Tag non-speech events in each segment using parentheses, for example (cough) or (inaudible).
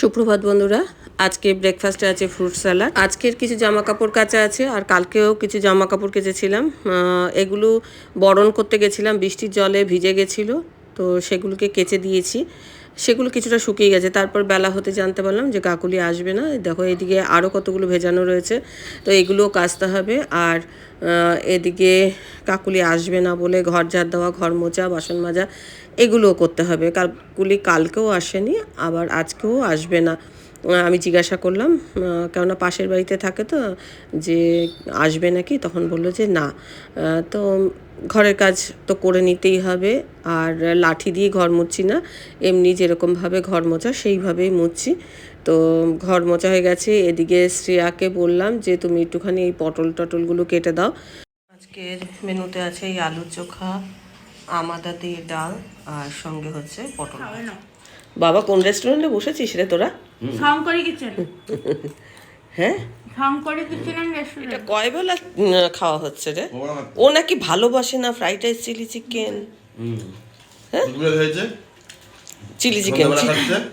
সুপ্রভাত বন্ধুরা, আজকে ব্রেকফাস্টে আছে ফ্রুট স্যালাড আজকের কিছু জামা কাপড় কাচা আছে, আর কালকেও কিছু জামা কাপড় কেচেছিলাম এগুলো বরণ করতে গেছিলাম, বৃষ্টির জলে ভিজে গেছিল, তো সেগুলোকে কেচে দিয়েছি। সেগুলো কিছুটা শুকিয়ে গেছে। তারপর বেলা হতে জানতে পারলাম যে কাকুলি আসবে না। দেখো এদিকে আরও কতগুলো ভেজানো রয়েছে। তো এগুলোও কাচতে হবে। আর এদিকে কাকুলি আসবে না বলে ঘর ঝাড় দেওয়া, ঘর মোচা বাসন মাজা এগুলোও করতে হবে। কাকুলি কালকেও আসেনি, আবার আজকেও আসবে না। আমি জিজ্ঞাসা করলাম কেননা পাশের বাড়িতে থাকে তো, যে আসবে নাকি, তখন বলল যে না। তো ঘরের কাজ তো করে নিতেই হবে, আর লাঠি দিয়ে ঘর মুছছি না, এমনি যেরকমভাবে ঘর মোছা সেইভাবেই মুছছি তো ঘর মোছা হয়ে গেছে, এদিকে শ্রেয়াকে বললাম যে তুমি একটুখানি এই পটল টটলগুলো কেটে দাও। আজকের মেনুতে আছে এই আলু চোখা, আমাদা দিয়ে ডাল, আর সঙ্গে হচ্ছে পটল বাবা কোন রেস্টুরেন্টে বসেছিস রে তোরা? শঙ্করী কিচেন। হ্যাঁ? শঙ্করী কিচেন রেস্টুরেন্ট এটা কয় বেলা খাওয়া হচ্ছে রে? ও নাকি ভালোবাসে না ফ্রাইড রাইস চিলি চিকেন। হয়েছে? চিলি চিকেন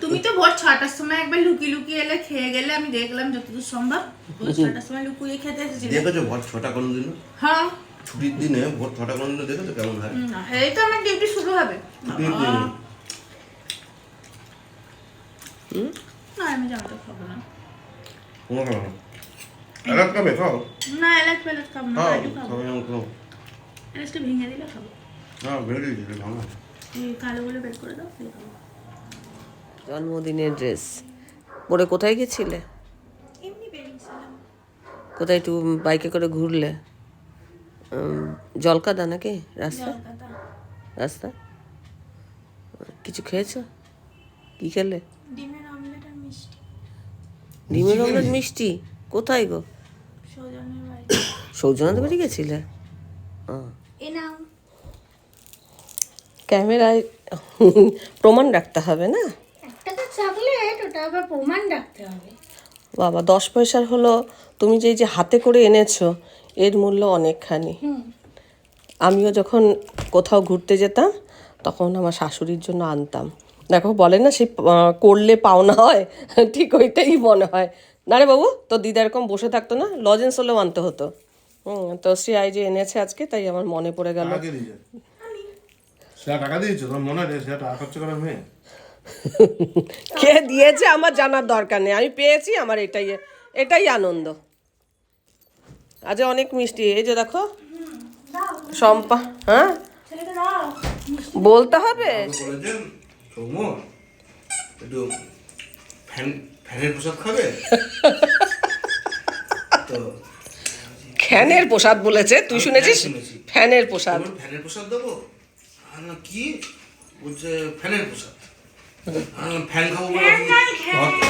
তুমি তো ভোর ছটার সময় একবার লুকিয়ে লুকিয়ে এলে খেয়ে গেলে আমি দেখলাম যতদূর সম্ভব ভোর ছটার সময় লুকিয়ে খেতে এসেছিলে। দেখেছ ভোর ছটা কোনোদিন হ্যাঁ। ছুটির দিনে ভোর ছটা কোনোদিন দেখেছ কেমন হয়? এই তো আমার ডিউটি শুরু হবে। দিনে না আমি জামাটা খাব না। কোনো খাবে না? এলাচ খাবে? খাও। না এলাচ পেলাচ খাব না খাও খাব খাবে। খাও এলাচটা ভেঙে দিলে খাব। হ্যাঁ বেড়ে দিয়েছি ভালো। এই কালো বের করে দাও জন্মদিনের ড্রেস। পরে কোথায় গেছিলে? কোথায় একটু বাইকে করে ঘুরলে? জলকাদা নাকি? রাস্তা? রাস্তা? কিছু খেয়েছো? কি খেলে? ডিমের ডিমের অমলেট মিষ্টি? কোথায় গো? সৌজনের বাড়ি বাড়ি গেছিলে? ও। এ নাও। ক্যামেরায় প্রমাণ রাখতে হবে না? বাবা দশ পয়সার হলো তুমি যে যে হাতে করে এনেছো এর মূল্য অনেকখানি। আমিও যখন কোথাও ঘুরতে যেতাম তখন আমার শাশুড়ির জন্য আনতাম। দেখো বলে না সে করলে পাওনা হয় ঠিক ওইটাই মনে হয়। না রে বাবু তো দিদা এরকম বসে থাকতো না লজেন্স হলেও আনতে হতো। হুম তো সে আই যে এনেছে আজকে তাই আমার মনে পড়ে গেল। কে দিয়েছে? সেটা টাকা দিয়েছ? তোমার সেটা টাকা খরচ করার মেয়ে? কে দিয়েছে আমার জানার দরকার নেই। আমি পেয়েছি আমার এটাই এটাই আনন্দ। আজ অনেক মিষ্টি এই যে দেখো সম্পা হ্যাঁ? বলতে হবে? সৌমর একটু ফ্যান ফ্যানের প্রসাদ খাবে? (laughs) তো ফ্যানের প্রসাদ বলেছে তুই শুনেছিস? শুনেছি। ফ্যানের প্রসাদ ফ্যানের প্রসাদ দেবো? আর না কি? বলছে ফ্যানের প্রসাদ আমি ফ্যান খাব বলে অত-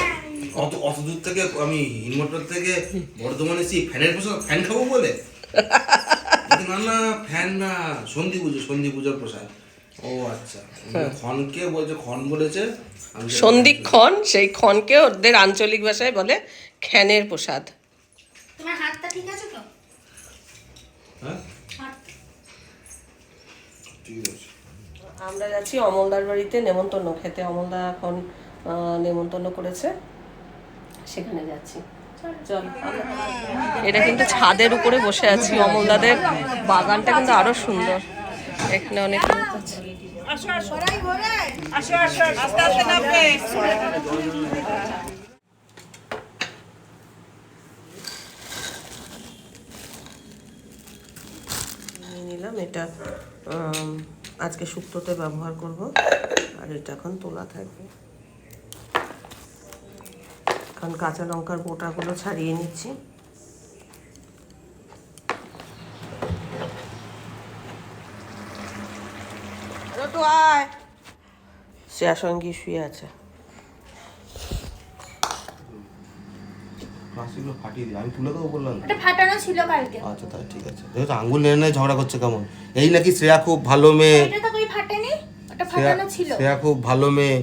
অত অত দূর থেকে আমি ইনভার্টার থেকে বর্ধমানে এসেছি ফ্যানের প্রসাদ ফ্যান খাব বলে? (laughs) না না ফ্যান না সন্ধি পুজো সন্ধি পুজোর প্রসাদ ও আচ্ছা। বলছে ক্ষণ বলেছে? আমি সেটা সন্ধিক্ষণ সেই ক্ষণকে ওদের আঞ্চলিক ভাষায় বলে খ্যানের প্রসাদ। তোমার হাতটা ঠিক আছে তো? হ্যাঁ? হাত। ঠিক আছে। আমরা যাচ্ছি অমলদার বাড়িতে নেমন্তন্ন খেতে। অমলদা এখন নেমন্তন্ন করেছে। সেখানে যাচ্ছি। চল এটা কিন্তু ছাদের উপরে বসে আছি। অমলদাদের বাগানটা কিন্তু আরও সুন্দর। এখানে অনেক লোক আছে। নিয়ে নিলাম এটা আজকে শুক্তোতে ব্যবহার করব আর এটা এখন তোলা থাকবে। কারণ কাঁচা লঙ্কার বোটাগুলো ছাড়িয়ে নিচ্ছি। শ্রেয়া সঙ্গে শুয়ে আছে। মাছগুলো ফাটিয়ে দিই। আমি তুলে দেবো বললাম এটা ফাটানো ছিল কালকে। আচ্ছা ঠিক আছে। দেখো আঙ্গুল ঝগড়া করছে কেমন? এই নাকি শ্রেয়া খুব ভালো মেয়ে। এটা তো কই ফাটেনি? ওটা শ্রেয়া ফাটানো ছিল। শ্রেয়া খুব ভালো মেয়ে।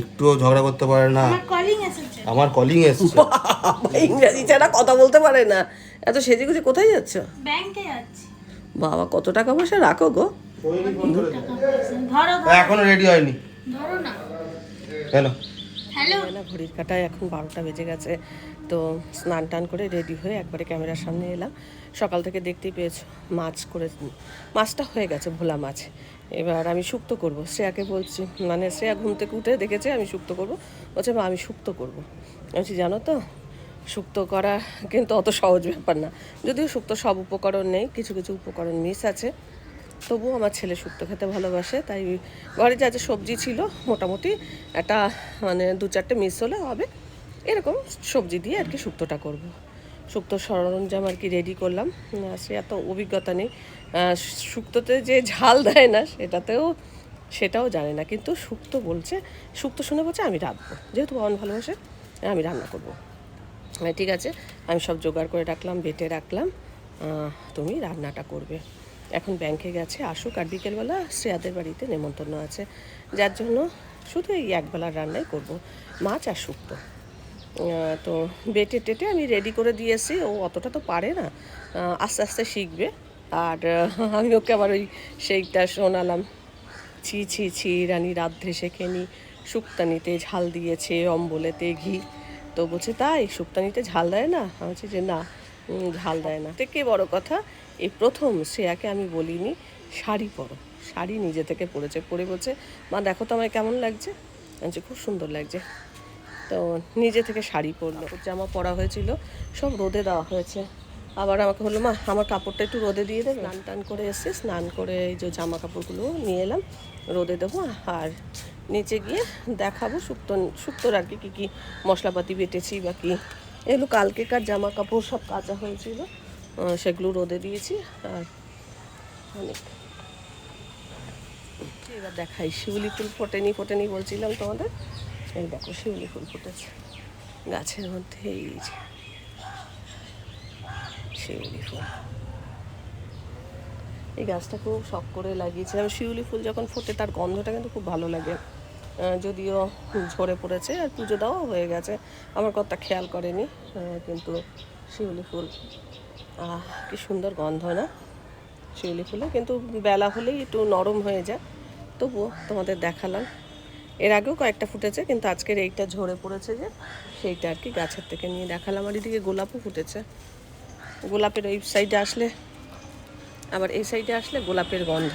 একটুও ঝগড়া করতে পারে না। আমার কলিং এসেছে। আমার কলিং ছাড়া কথা বলতে পারে না। এত সেজে গুজে কোথায় যাচ্ছ? ব্যাংকে যাচ্ছি। বাবা কত টাকা পয়সা রাখো গো। এখনও রেডি হয়নি। ধরো না। কেন হ্যালো। না ঘড়ির কাটায় এখন বারোটা বেজে গেছে তো স্নান টান করে রেডি হয়ে একবারে ক্যামেরার সামনে এলাম। সকাল থেকে দেখতেই পেয়েছ মাছ করে মাছটা হয়ে গেছে ভোলা মাছ। এবার আমি শুক্তো করব। শ্রেয়াকে বলছি মানে শ্রেয়া ঘুম থেকে উঠে দেখেছে আমি শুক্তো করব। বলছে মা আমি শুক্তো করব। বলছি জানো তো শুক্তো করা কিন্তু অত সহজ ব্যাপার না। যদিও শুক্তো সব উপকরণ নেই কিছু কিছু উপকরণ মিস আছে তবুও আমার ছেলে শুক্তো খেতে ভালোবাসে, তাই ঘরে যা যা সবজি ছিল মোটামুটি একটা মানে দু চারটে মিস হলে হবে। এরকম সবজি দিয়ে আর কি শুক্তোটা করব। শুক্তো সরঞ্জাম আর কি রেডি করলাম। সে এত অভিজ্ঞতা নেই। শুক্তোতে যে ঝাল দেয় না, সেটাতেও, সেটাও জানে না। কিন্তু শুক্তো বলছে, শুক্তো শুনে বলছে, আমি রাখব যেহেতু বাবান ভালোবাসে, আমি রান্না করব। ঠিক আছে, আমি সব জোগাড় করে রাখলাম, বেটে রাখলাম। তুমি রান্নাটা করবে। এখন ব্যাংকে গেছে, আসুক আর বিকেলবেলা শ্রেয়াদের বাড়িতে নেমন্তন্ন আছে। যার জন্য শুধু এই একবেলার রান্নাই করব, মাছ আর শুক্তো। তো বেটে টেটে আমি রেডি করে দিয়েছি, ও অতটা তো পারে না। আস্তে আস্তে শিখবে। আর আমি ওকে আবার ওই সেইটা শোনালাম। ছি ছি ছি, রানী রাধে শেখেনি। শুক্তানিতে ঝাল দিয়েছে, অম্বলেতে ঘি। তো বলছে, তাই শুক্তানিতে ঝাল দেয় না? আমি যে না ঝাল দেয় না। থেকে বড় কথা এই প্রথম শ্রেয়াকে আমি বলিনি শাড়ি পরো। শাড়ি নিজে থেকে পরেছে পরে বলছে মা দেখো তো আমায় কেমন লাগছে। বলছি, খুব সুন্দর লাগছে। তো নিজে থেকে শাড়ি পরলো। জামা পরা হয়েছিল সব রোদে দেওয়া হয়েছে। আবার আমাকে বলল মা আমার কাপড়টা একটু রোদে দিয়ে দেবে স্নান টান করে এসে স্নান করে এই যে জামা কাপড়গুলো নিয়ে এলাম রোদে দেবো আর নিচে গিয়ে দেখাবো শুক্তো শুক্তোর আর কি কী কী মশলাপাতি বেটেছি বা কী। এগুলো কালকেকার জামা কাপড় সব কাচা হয়েছিল। সেগুলো রোদে দিয়েছি আর অনেক। এবার দেখাই, শিউলি ফুল ফোটেনি ফোটেনি বলছিলাম তোমাদের। এই দেখো, শিউলি ফুল ফুটেছে গাছের মধ্যে, এই যে শিউলি ফুল। এই গাছটা খুব শখ করে লাগিয়েছিলাম। শিউলি ফুল যখন ফোটে, তার গন্ধটা কিন্তু খুব ভালো লাগে। যদিও ঝরে পড়েছে, আর পুজো দেওয়া হয়ে গেছে। আমার কথা খেয়াল করেনি কিন্তু শিউলি ফুল। কি সুন্দর গন্ধ না? শিউলি ফুলে, কিন্তু বেলা হলেই একটু নরম হয়ে যায়। তবুও তোমাদের দেখালাম। এর আগেও কয়েকটা ফুটেছে, কিন্তু আজকের এইটা ঝরে পড়েছে যে, সেইটা আর কি গাছের থেকে নিয়ে দেখালাম। আর এদিকে গোলাপও ফুটেছে। গোলাপের ওই সাইডে আসলে, আবার এই সাইডে আসলে গোলাপের গন্ধ।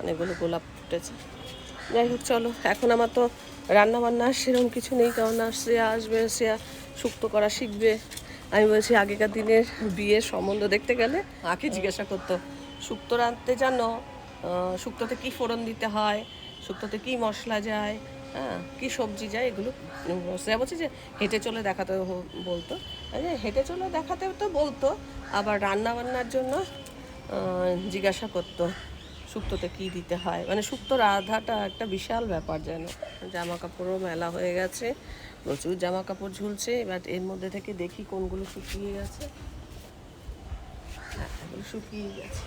অনেকগুলো গোলাপ ফুটেছে। যাই হোক, চলো, এখন আমার তো রান্না বান্না সেরকম কিছু নেই কারণ না শ্রেয়া আসবে শ্রেয়া শুক্তো করা শিখবে। আমি বলছি আগেকার দিনের বিয়ের সম্বন্ধ দেখতে গেলে আগে জিজ্ঞাসা করতো? শুক্তো রাঁধতে জানো শুক্তোতে কী ফোড়ন দিতে হয় শুক্তোতে কী মশলা যায় হ্যাঁ কী সবজি যায় এগুলো শ্রেয়া বলছে যে হেঁটে চলে দেখাতে বলতো। হেঁটে চলে দেখাতে তো বলতো আবার রান্না বান্নার জন্য জিজ্ঞাসা করতো। শুক্তোতে কি দিতে হয়? মানে শুক্তো রাধাটা একটা বিশাল ব্যাপার যেন। জামা কাপড়ও মেলা হয়ে গেছে, প্রচুর জামা কাপড় ঝুলছে বাট এর মধ্যে থেকে দেখি কোনগুলো শুকিয়ে গেছে। হ্যাঁ শুকিয়ে গেছে।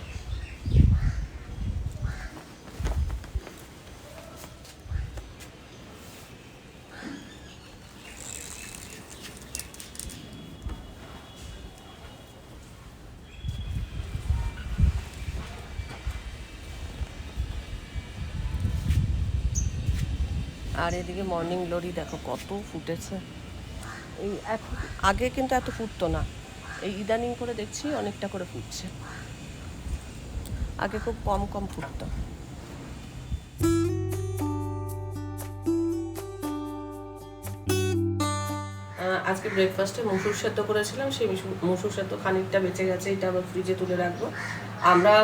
আর এদিকে মর্নিং গ্লোরি দেখো কত ফুটেছে। এই এখন আগে কিন্তু এত ফুটতো না। এই ইদানিং করে দেখছি অনেকটা করে ফুটছে। আগে খুব কম কম ফুটতো। আজকে ব্রেকফাস্টে মসুর সেদ্ধ করেছিলাম, সেই মসুর সেদ্ধ খানিকটা বেঁচে গেছে, এটা আবার ফ্রিজে তুলে রাখব। আমরা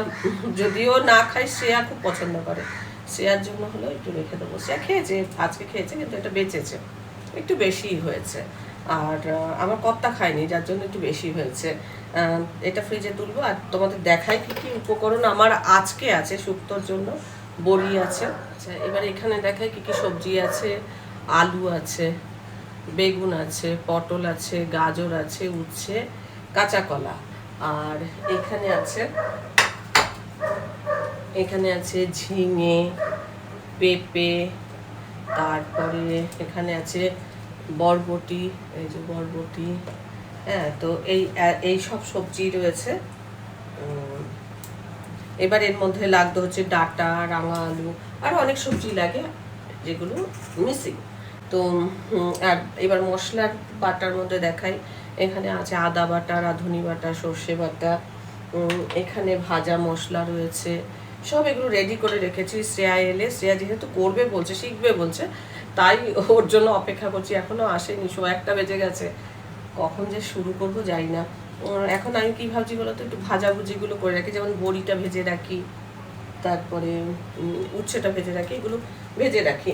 যদিও না খাই, শ্রেয়া খুব পছন্দ করে। শ্রেয়ার জন্য হলো একটু রেখে দেবো। শ্রেয়া খেয়েছে, আজকে খেয়েছে, কিন্তু এটা বেঁচেছে। একটু বেশিই হয়েছে। আর আমার কর্তা খায়নি, যার জন্য একটু বেশি হয়েছে। এটা ফ্রিজে তুলবো। আর তোমাদের দেখাই কি কি উপকরণ আমার আজকে আছে শুক্তোর জন্য। বড়ি আছে। আচ্ছা এবার এখানে দেখাই কি কি সবজি আছে। আলু আছে, বেগুন আছে, পটল আছে, গাজর আছে, উচ্ছে, কাঁচা কলা। আর এখানে আছে এখানে আছে ঝিঙে, পেঁপে, তারপরে এখানে আছে বরবটি, এই যে বরবটি। হ্যাঁ তো এই এই সব সবজি রয়েছে। এবার এর মধ্যে লাগতো হচ্ছে ডাটা, রাঙা আলু আরও অনেক সবজি লাগে যেগুলো মিসিং তো আর এবার মশলার বাটার মধ্যে দেখাই। এখানে আছে আদা বাটা, রাঁধুনি বাটা, সর্ষে বাটা। এখানে ভাজা মশলা রয়েছে। সব এগুলো রেডি করে রেখেছি। শ্রেয়া এলে, শ্রেয়া যেহেতু করবে বলছে, শিখবে বলছে, তাই ওর জন্য অপেক্ষা করছি। এখনও আসেনি শো একটা বেজে গেছে। কখন যে শুরু করব জানি না। এখন আমি কি ভাবছি বলতো একটু ভাজাভুজিগুলো করে রাখি, যেমন বড়িটা ভেজে রাখি, তারপরে উচ্ছেটা ভেজে রাখি, এগুলো ভেজে রাখি।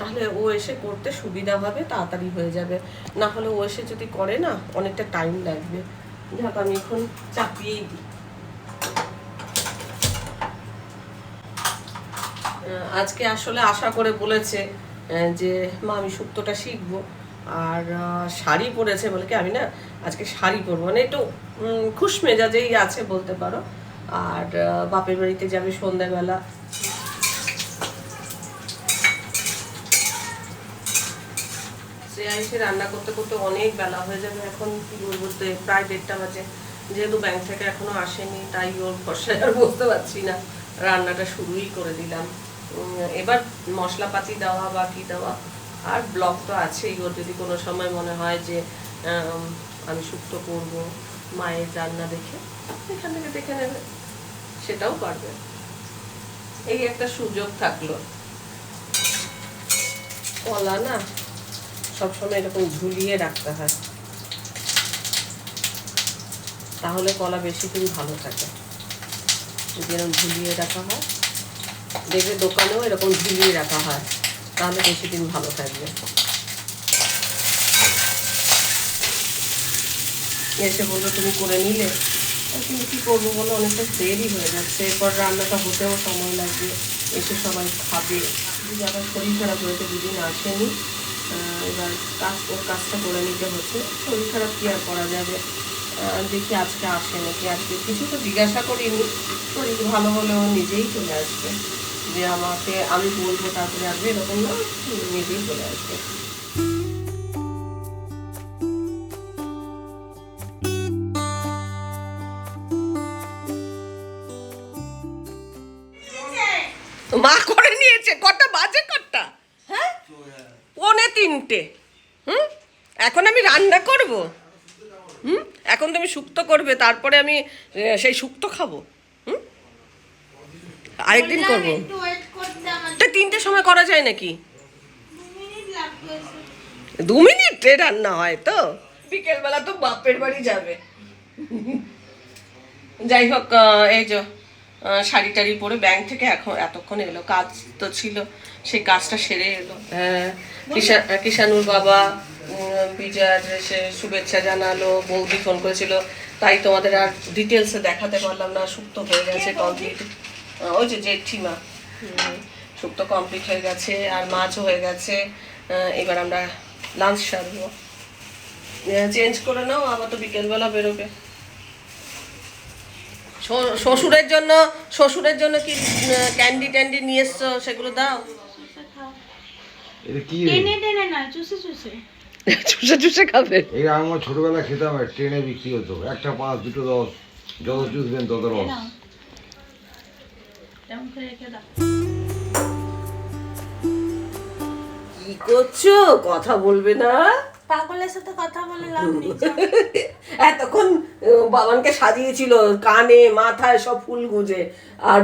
তাহলে ও এসে করতে সুবিধা হবে, তাড়াতাড়ি হয়ে যাবে। না হলে ও এসে যদি করে না, অনেকটা টাইম লাগবে। যাক, আমি এখন চাপিয়েই দিই। আজকে আসলে আশা করে বলেছে যে মা আমি শুক্তটা শিখব। আর শাড়ি পরেছে বলে কি আমি না আজকে শাড়ি পরবো। মানে একটু খুশ মেজাজেই আছে বলতে পারো। আর বাপের বাড়িতে যাবে সন্ধ্যাবেলা। এসে রান্না করতে করতে অনেক বেলা হয়ে যাবে। এখন কি বলব প্রায় দেড়টা বাজে। যেহেতু ব্যাংক থেকে এখনও আসেনি, তাই ওর ভরসায় আর বলতে পারছি না। রান্নাটা শুরুই করে দিলাম। এবার মশলাপাতি দেওয়া বা কি দেওয়া, আর ব্লক তো আছেই। ওর যদি কোনো সময় মনে হয় যে আমি শুক্তো করব, মায়ের রান্না দেখে, এখান থেকে দেখে নেবে। সেটাও পারবে। এই একটা সুযোগ থাকল। কলা না, সবসময় এরকম ঝুলিয়ে রাখতে হয়। তাহলে কলা বেশি দিন ভালো থাকে। যদি এরকম ঝুলিয়ে রাখা হয়। দেখবে দোকানেও এরকম ঝুলিয়ে রাখা হয়। তাহলে বেশি দিন ভালো থাকবে। এসে বলল, তুমি করে নিলে? তুমি কী করব বলো? অনেকটা দেরি হয়ে যাচ্ছে। এরপর রান্নাটা হতেও সময় লাগবে। এসে সবাই খাবে। যদি আবার শরীর খারাপ হয়েছে দুদিন আসেনি এবার কাজ, ওর কাজটা করে নিতে হচ্ছে। শরীর খারাপ কি আর করা যাবে? দেখি আজকে আসে নাকি? আজকে কিছু তো জিজ্ঞাসা করিনি। শরীর ভালো হলে ও নিজেই চলে আসবে। যে আমাকে, আমি বলব তারপরে আসবে, এরকম না নিজেই চলে আসবে। মা করে নিয়েছে, কটা বাজে কটা? হ্যাঁ? পৌনে তিনটে। হুম? এখন আমি রান্না করব। হুম? এখন তুমি শুক্তো করবে, তারপরে আমি সেই শুক্তো খাব। আরেকদিন করব। তা তিনটের সময় করা যায় নাকি? দু মিনিট লাগবে মিনিটে রান্না হয় তো। বিকেলবেলা তো বাপের বাড়ি যাবে। যাই হোক এই যে শাড়ি টাড়ি পরে ব্যাংক থেকে এখন এতক্ষণ এলো কাজ তো ছিল সেই কাজটা সেরে এলো। হ্যাঁ কিষা- কিষানুর বাবা বিজয়ার সে শুভেচ্ছা জানালো বৌদি ফোন করেছিল তাই তোমাদের আর ডিটেলসে দেখাতে পারলাম না সুপ্ত হয়ে গেছে কমপ্লিট ওই যে জেঠিমা। শুক্তো কমপ্লিট হয়ে গেছে আর মাছও হয়ে গেছে। এবার আমরা লাঞ্চ সারবো। চেঞ্জ করে নাও আবার তো বিকেলবেলা বেরোবে। শ্বশুরের জন্য শ্বশুরের জন্য কি ক্যান্ডি ট্যান্ডি নিয়ে এসছো সেগুলো দাও। এটা কি টেনে টেনে না চুষে চুষে। (laughs) চুষে চুষে খাবে। এই আমার ছোটবেলা খেতাম ট্রেনে বিক্রি হতো। একটা পাঁচ দুটো দশ যত চুষবেন তত রস। তেমন করে রেখে দাও। কি করছ? কথা বলবে না। পাগলের সাথে কথা বলে লাভ নেই (laughs) এতক্ষণ বাবানকে সাজিয়েছিল কানে মাথায় সব ফুল গুজে। আর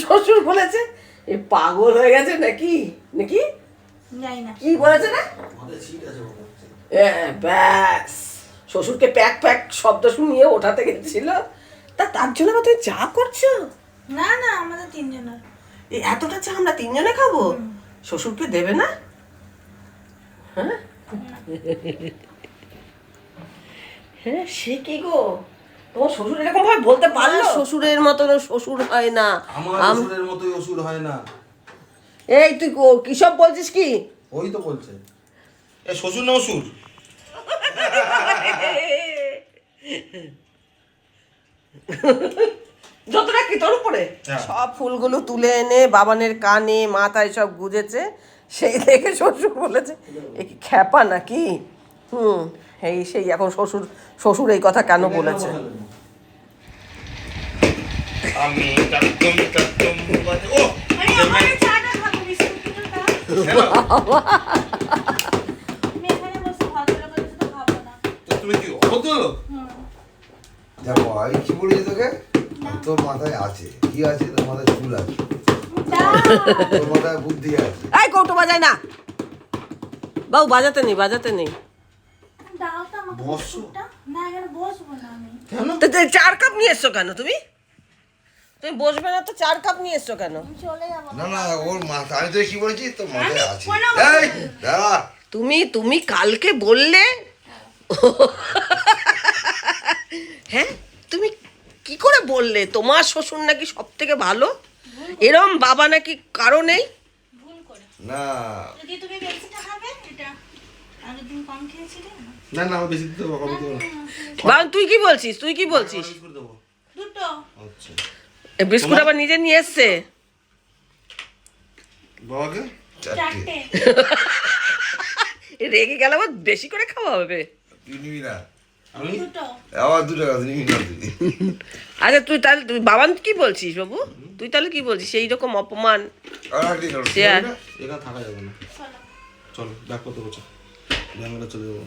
শ্বশুর বলেছে এ পাগল হয়ে গেছে নাকি? নাকি? কি বলেছে না হ্যাঁ ব্যাস। শ্বশুরকে প্যাক প্যাক শব্দ শুনিয়ে ওঠাতে গেছিল। তা তার জন্য আবার তুমি চা করছ? না না আমাদের তিনজনের। এই এতটা চা আমরা তিনজনে খাব? শ্বশুরকে দেবে না? হ্যাঁ? হ্যাঁ সে কি গো? তোমার শ্বশুর এরকম ভাবে বলতে পারল? শ্বশুরের মতন শ্বশুর হয় না। আমার আম- অসুরের মতোই অসুর হয় না। এই তুই কো- কি সব বলছিস কি? ওই তো বলছে। এ শ্বশুর না অসুর (laughs) যতটা কি তোর উপরে? হ্যাঁ। সব ফুলগুলো তুলে এনে বাবানের কানে মাথায় সব গুজেছে সেই দেখে শ্বশুর বলেছে এ কি খ্যাপা নাকি? হুম এই সেই এখন শ্বশুর শ্বশুর এই কথা কেন বলেছে? আমি ও! তুমি কি দেখো আমি কি বলেছি তোকে? তোর মাথায় আছে। কি আছে? তোর মাথায় চুল আছে। তোর মাথায় বুদ্ধি আছে। এই কৌটো বাজায় না। বাবু বাজাতে নেই বাজাতে নেই। তো তো তো চার কাপ নিয়ে এসছো কেন তুমি? তুমি বসবে না তো চার কাপ নিয়ে এসছো কেন? চলে না না ওর মাথা আমি তোকে কি বলেছি? তোর মাথায় আছে। এই দাঁড়া। তুমি তুমি কালকে বললে হ্যাঁ তুমি কি করে বললে? তোমার শ্বশুর নাকি সব থেকে ভালো? এরম বাবা নাকি কারও নেই? না। না না বেশি দিতে। বাবা তুই কি বলছিস? তুই কি বলছিস? বিস্কুট আচ্ছা। এ বিস্কুট আবার নিজে নিয়ে এসছে? বাবাকে? (laughs) রেগে গেলে আবার বেশি করে খাওয়া হবে। দুটো। নিবি না তুই আচ্ছা তুই তাহলে তুই বাবান কি বলছিস বাবু? তুই তাহলে কি বলছিস? সেই রকম অপমান। এখানে থাকা যাবে না। চলো। চলো ব্যাগ ব্যাঙ্গালোর চলে যাব।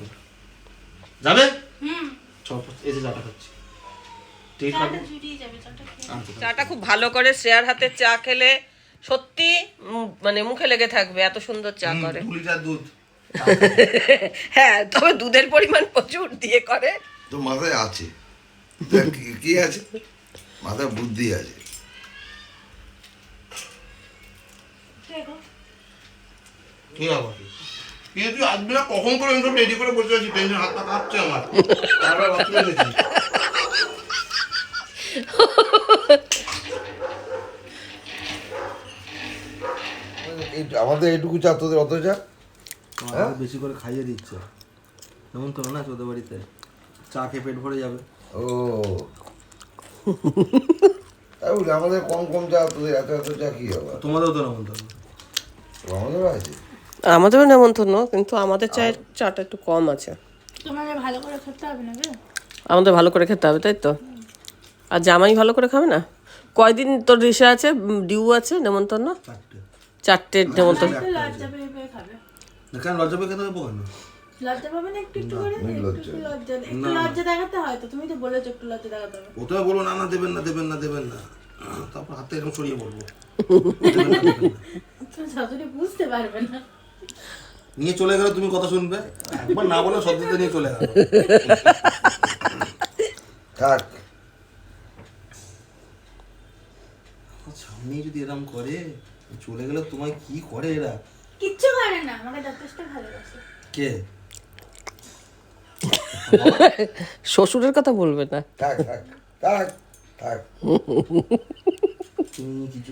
যাবে? হুম। চল এসে চাটা খাচ্ছি। চাটা আছে জুড়িয়ে যাবে চাটা খেয়ে আচ্ছা চাটা খুব ভালো করে শেয়ার হাতে চা খেলে সত্যি মানে মুখে লেগে থাকবে এত সুন্দর চা করে। দুধ। (laughs) হ্যাঁ তবে দুধের পরিমাণ প্রচুর দিয়ে করে। তোর মাথায় আছে। দেখ, কি- কি আছে? মাথায় বুদ্ধি আছে। আবার কখন করে আমি সব রেডি করে বসে আছি? টেনশন হাত পা কাঁপছে আমার। তারপর বাথরুমে গেছি। এই- আমাদের এইটুকু চা তোদের অত চা আমাকে বেশি করে খাইয়ে দিচ্ছে। না তোদের বাড়িতে। চা খেয়ে পেট ভরে যাবে। ও। আমাদের কম কম চা তোদের এত এত চা কি হবে তোমাদেরও তো এমন তো আমাদের আছে। আমাদেরও নেমন্তন্ন কিন্তু আমাদের চায়ের চাটা একটু কম আছে। তোমাকে ভালো করে খেতে হবে না আমাদের ভালো করে খেতে হবে তাই তো? আর জামাই ভালো করে খাবে না? কয়দিন তোর রিসা আছে? ডিউ আছে নেমন্তন্ন? চারটে। নেমন্তন্ন একটু লজ্জা পেয়ে পেয়ে খাবে না কেন লজ্জা পেয়ে কেন? লজ্জা পাবে না একটু একটু করে? একটু লজ্জা। একটু লজ্জা। দেখাতে হয় তো তুমি তো বলেছ একটু লজ্জা দেখাতে হবে। প্রথমে বলো না না দেবেন না দেবেন না দেবেন না। তারপর হাতে এরকম সরিয়ে বলব। তুমি শাশুড়ি বুঝতে পারবে না। নিয়ে চলে গেলে তুমি কথা শুনবে। একবার না বলে সত্যি নিয়ে চলে গেল। থাক। সামনে যদি এরকম করে চলে গেলে তোমায় কি করে এরা? কিচ্ছু করে না আমাকে যথেষ্ট ভালোবাসে। কে? শ্বশুরের কথা বলবে না। থাক থাক থাক থাক। তুমি কিছু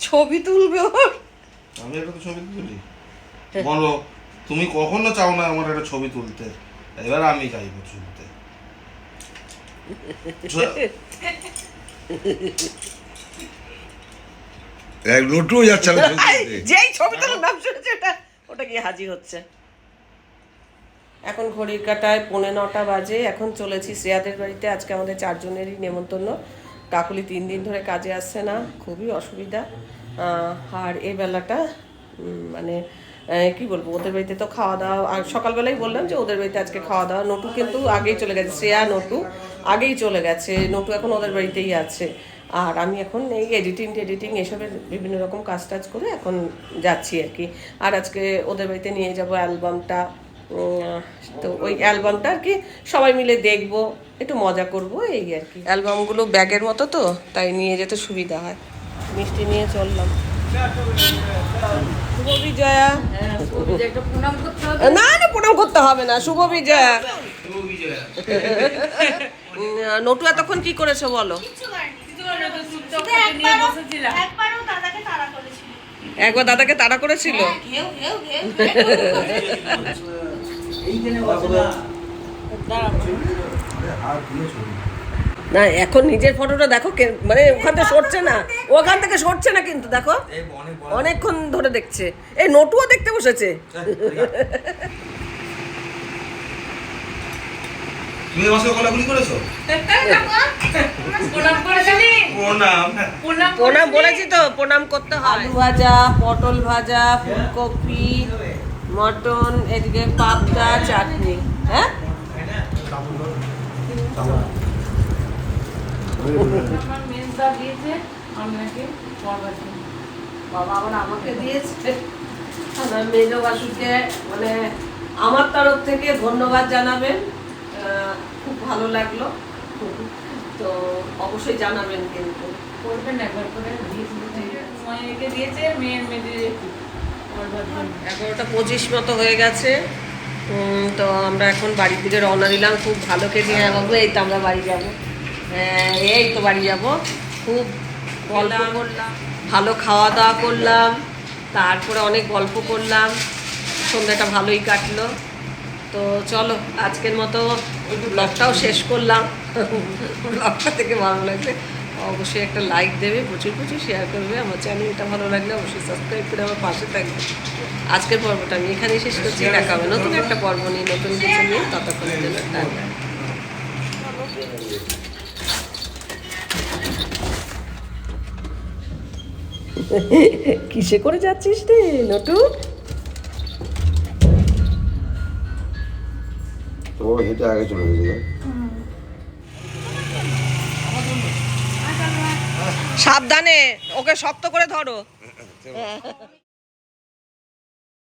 ছবি তুলবে ওর। আমি একটা তো ছবি তুলি? বলো তুমি কখনো চাও না আমার একটা ছবি তুলতে? এবার আমি চাইব তুলতে এক লুটুও যাচ্ছে না (laughs) যেই ছবি তোলার নাম শুনেছে ওটা ওটা গিয়ে হাজির হচ্ছে। এখন ঘড়ির কাটায় পৌনে নটা বাজে এখন চলেছি শ্রেয়াদের বাড়িতে। আজকে আমাদের চারজনেরই নেমন্তন্ন। কাকুলি তিন দিন ধরে কাজে আসছে না খুবই অসুবিধা। আর এই বেলাটা মানে কি বলব ওদের বাড়িতে তো খাওয়া দাওয়া আর সকালবেলাই বললাম যে ওদের বাড়িতে আজকে খাওয়া দাওয়া। নটু কিন্তু আগেই চলে গেছে শ্রেয়া নটু আগেই চলে গেছে। নটু এখন ওদের বাড়িতেই আছে। আর আমি এখন এই এডিটিং টেডিটিং এসবের বিভিন্ন রকম কাজ টাজ করে এখন যাচ্ছি আর কি। আর আজকে ওদের বাড়িতে নিয়ে যাব অ্যালবামটা। তো ওই অ্যালবামটা আর কি সবাই মিলে দেখব একটু মজা করব এই আর কি। অ্যালবামগুলো ব্যাগের মতো তো তাই নিয়ে যেতে সুবিধা হয়। মিষ্টি নিয়ে চললাম। শুভ বিজয়া। না না প্রণাম করতে হবে না শুভ বিজয়া। (laughs) নটু এতক্ষণ কি করেছ বলো? একবার দাদাকে তাড়া করেছিল? ঘেউ না এখন নিজের ফটোটা দেখো মানে ওখান থেকে সরছে না। ওখান থেকে সরছে না কিন্তু দেখো। অনেকক্ষণ ধরে দেখছে। এই নটুও দেখতে বসেছে। তুমি আমাকে কলাগুলি করেছ? প্রণাম প্রণাম প্রণাম প্রণাম বলেছি তো প্রণাম করতে হয়। আলু ভাজা পটল ভাজা ফুলকপি মটন এদিকে পাবদা চাটনি হ্যাঁ? আমার মেজদা দিয়েছে আপনাকে বাবা আবার আমাকে দিয়েছে। আমার মেজ বাসুকে মানে আমার তরফ থেকে ধন্যবাদ জানাবেন। খুব ভালো লাগল। তো অবশ্যই জানাবেন কিন্তু। করবেন একবার করে। মেয়েকে দিয়েছে মেয়ের মেয়েদের এগারোটা পঁচিশ মতো হয়ে গেছে। তো আমরা এখন বাড়ির দিকে রওনা দিলাম। খুব ভালো খেতে হ্যাঁ বাবু এই তো আমরা বাড়ি যাব। হ্যাঁ এই তো বাড়ি যাব। খুব গল্প করলাম। ভালো খাওয়া দাওয়া করলাম। তারপরে অনেক গল্প করলাম। সন্ধ্যাটা ভালোই কাটলো। তো চলো আজকের মতো ব্লগটাও শেষ করলাম। ব্লগটা থেকে ভালো লাগলে অবশ্যই একটা লাইক দেবে প্রচুর প্রচুর শেয়ার করবে। আমার চ্যানেলটা ভালো লাগলে অবশ্যই সাবস্ক্রাইব করে আমার পাশে থাকবে। আজকের পর্বটা আমি এখানেই শেষ করছি। দেখা হবে নতুন একটা পর্ব নিয়ে নতুন কিছু নিয়ে। ততক্ষণের জন্য (laughs) কিসে করে যাচ্ছিস রে নটু? তোমার হেঁটে আগে চলে গেছে সাবধানে ওকে শক্ত করে ধরো। (laughs)